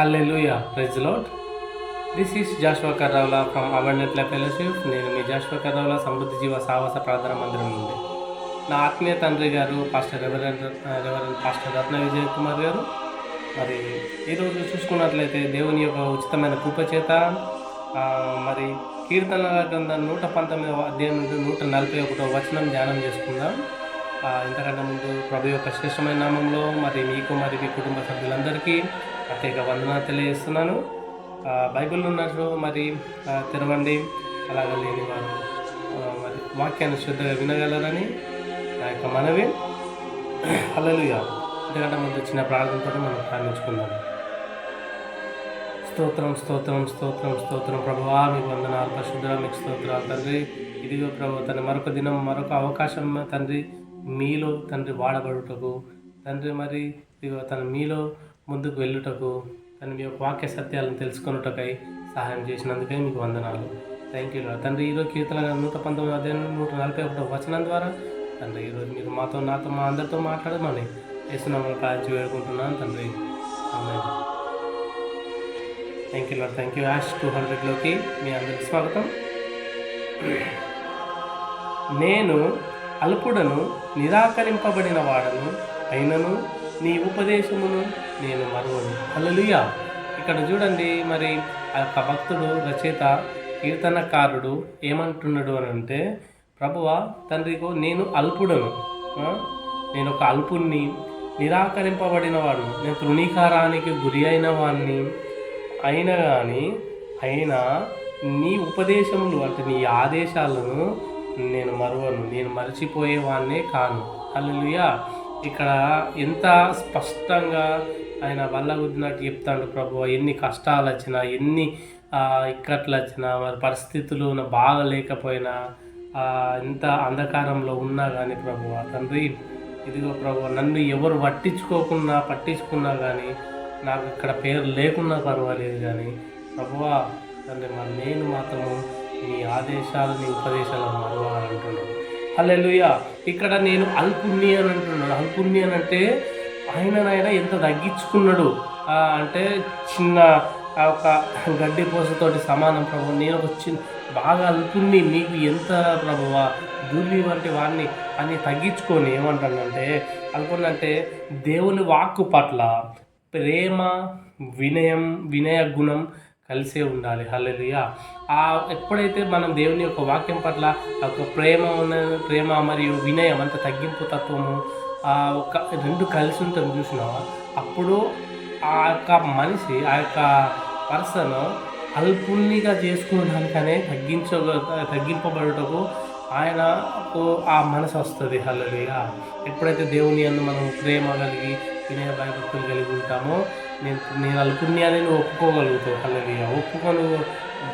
Hallelujah praise lord this is Joshua Karravula from abundant fellowship నేను మీ Joshua Karravula సమృద్ధి జీవ సాహస ప్రార్థన మందిరం నుండి. నా ఆత్మీయ తండ్రి గారు pastor reverend reverend pastor Ratna Vijay Kumar గారు. మరి ఈరోజు చూసుకున్నట్లయితే దేవుని యొక్క ఉచితమైన కృప చేత మరి కీర్తన గ్రంథం నూట పంతొమ్మిదవ అధ్యాయం నుండి నూట నలభై ఒకటో వచనం ధ్యానం చేసుకుందాం. ఇంతకంటే ముందు ప్రభు యొక్క శ్రేష్టమైన నామంలో మరి మీకు మరి మీ కుటుంబ సభ్యులందరికీ ప్రత్యేక వందనాలు తెలియజేస్తున్నాను. బైబిల్ ఉన్నట్లు మరి తెరవండి. అలాగ లేని వారు మరి వాక్యాన్ని శ్రద్ధగా వినగలరని నా యొక్క మనవి. అలలుగా ఇంతకంటే ముందు చిన్న ప్రార్థనతో మనం ప్రారంభించుకుందాం స్తోత్రం స్తోత్రం స్తోత్రం స్తోత్రం. ప్రభువా మీకు వందనాలు పరిశుద్ధ మీకు స్తోత్రాలు తండ్రి. ఇదిగో ప్రభు తన మరొక దినం మరొక అవకాశం తండ్రి. మీలో తండ్రి వాడబడుటకు. తండ్రి మరి ఇదిగో తన మీలో ముందుకు వెళ్ళుటకు తన మీ యొక్క వాక్య సత్యాలను తెలుసుకొనుటకై సహాయం చేసినందుకే మీకు వందనాలు. థ్యాంక్ యూ తండ్రి ఈరోజు కీర్తన నూట పంతొమ్మిది అధ్యాయం నూట నలభై ఒకటి వచనం ద్వారా తండ్రి ఈరోజు మీరు మాతో నాతో మా అందరితో మాట్లాడమని వేస్తున్నామని కాల్చి వేడుకుంటున్నాను తండ్రి. Thank you lord thank you ash two హండ్రెడ్లోకి మీ అందరికి స్వాగతం. నేను అల్పుడను నిరాకరింపబడిన వాడను అయినను నీ ఉపదేశమును నేను మరువను హల్లెలూయా. ఇక్కడ చూడండి మరి ఆ యొక్క భక్తుడు రచయిత కీర్తనకారుడు ఏమంటున్నాడు అని అంటే ప్రభువ తండ్రికు నేను అల్పుడను. నేను ఒక అల్పుణ్ణి నిరాకరింపబడిన వాడు నేను తృణీకారానికి గురి అయిన వాడిని అయినా కానీ అయినా నీ ఉపదేశములు అంటే నీ ఆదేశాలను నేను మరువను. నేను మర్చిపోయేవాడినే కాను. అల్లుయా ఇక్కడ ఎంత స్పష్టంగా ఆయన వల్ల గుద్దినట్టు చెప్తాడు ప్రభు. ఎన్ని కష్టాలు వచ్చినా ఎన్ని ఇక్కట్లు వచ్చినా మరి పరిస్థితులు బాగా లేకపోయినా ఎంత అంధకారంలో ఉన్నా కానీ ప్రభు తండ్రి ఇదిగో ప్రభు నన్ను ఎవరు పట్టించుకోకున్నా పట్టించుకున్నా కానీ నాకు ఇక్కడ పేరు లేకున్నా పర్వాలేదు కానీ ప్రభువా తండ్రి మరి నేను మాత్రము నీ ఆదేశాలు నీ ఉపదేశాలను మరవాలంటున్నాను. హల్లెలూయా! ఇక్కడ నేను అల్పుణ్ణి అని అంటున్నాడు అల్పుణ్ణి అని అంటే ఆయననైనా ఎంత తగ్గించుకున్నాడు? అంటే చిన్న ఒక గడ్డి పోసతోటి సమానం ప్రభు. నేను ఒక చిన్న బాగా అల్పుణ్ణి నీకు ఎంత ప్రభువా? ధూళి వంటి వాడిని అని తగ్గించుకొని ఏమంటానంటే అనుకున్నంటే అంటే దేవుని వాక్కు పట్ల ప్రేమ వినయం వినయ గుణం కలిసే ఉండాలి. హల్లెలూయా. ఆ ఎప్పుడైతే మనం దేవుని యొక్క వాక్యం పట్ల ఒక ప్రేమ ఉన్న ప్రేమ మరియు వినయం అంత తగ్గింపు తత్వము ఆ ఒక రెండు కలిసి ఉంటుంది చూసినావా? అప్పుడు ఆ యొక్క మనిషి ఆ యొక్క పర్సన్ అల్పుణ్ణిగా చేసుకోవడానికనే తగ్గించ తగ్గింపబడుటకు ఆయనకు ఆ మనసు వస్తుంది. హల్లెలూయా. ఎప్పుడైతే దేవుని అందు మనం ప్రేమ కలిగి వినయ భయభక్తులు కలిగి ఉంటామో నేను నేను అల్పుణ్యాన్ని నువ్వు ఒప్పుకోగలుగుతావు. హల్లెలూయా. ఒప్పుకొని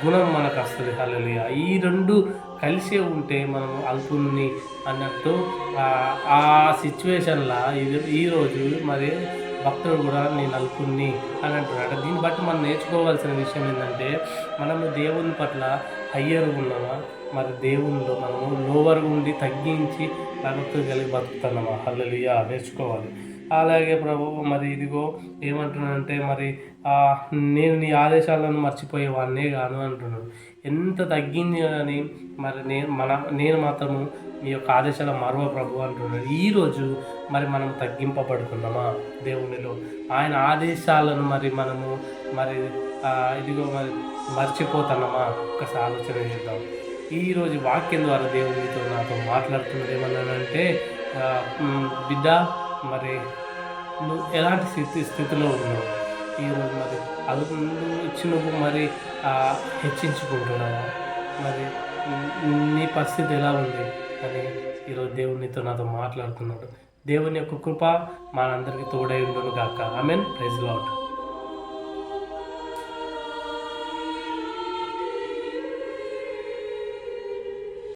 గుణం మనకు వస్తుంది హల్లెలూయా. ఈ రెండు కలిసే ఉంటే మనం అల్పుణ్ణి అన్నట్టు ఆ- సిచ్యువేషన్లో ఇది ఈరోజు మరి భక్తుడు కూడా నేను అల్పుణ్ణి అని అంటున్నాడు. దీన్ని బట్టి మనం నేర్చుకోవాల్సిన విషయం ఏంటంటే మనము దేవుని పట్ల హయ్యర్ ఉన్నామా? మరి దేవునిలో మనము లోవర్ ఉండి తగ్గించి భక్తులు కలిగి బతుకుతున్నామా? హల్లెలూయా. నేర్చుకోవాలి. అలాగే ప్రభు మరి ఇదిగో ఏమంటున్నానంటే మరి నేను నీ ఆదేశాలను మర్చిపోయేవాడినే గాను అంటున్నాడు. ఎంత తగ్గింది అని మరి నేను మన నేను మాత్రము మీ యొక్క ఆదేశాల మరవ ప్రభు అంటున్నాడు. ఈరోజు మరి మనం తగ్గింపబడుకున్నామా దేవునిలో? ఆయన ఆదేశాలను మరి మనము మరి ఇదిగో మరి మర్చిపోతున్నామా ఒక్కసారి ఆలోచన చేద్దాం. ఈరోజు వాక్యం ద్వారా దేవునితో నాతో మాట్లాడుతున్నది ఏమన్నానంటే బిడ్డ మరి నువ్వు ఎలాంటి స్థితి స్థితిలో ఉన్నావు? ఈరోజు మరి అది నువ్వు ఇచ్చి నువ్వు మరి ఆ, హెచ్చించుకుంటున్నావా? మరి నీ- నీ పరిస్థితి ఎలా ఉంది? అని ఈరోజు దేవుడు నీతో నాతో మాట్లాడుతున్నాడు. దేవుని యొక్క కృప మనందరికీ తోడై ఉండును గాక ఐ మీన్ ప్రైజ్ లాట్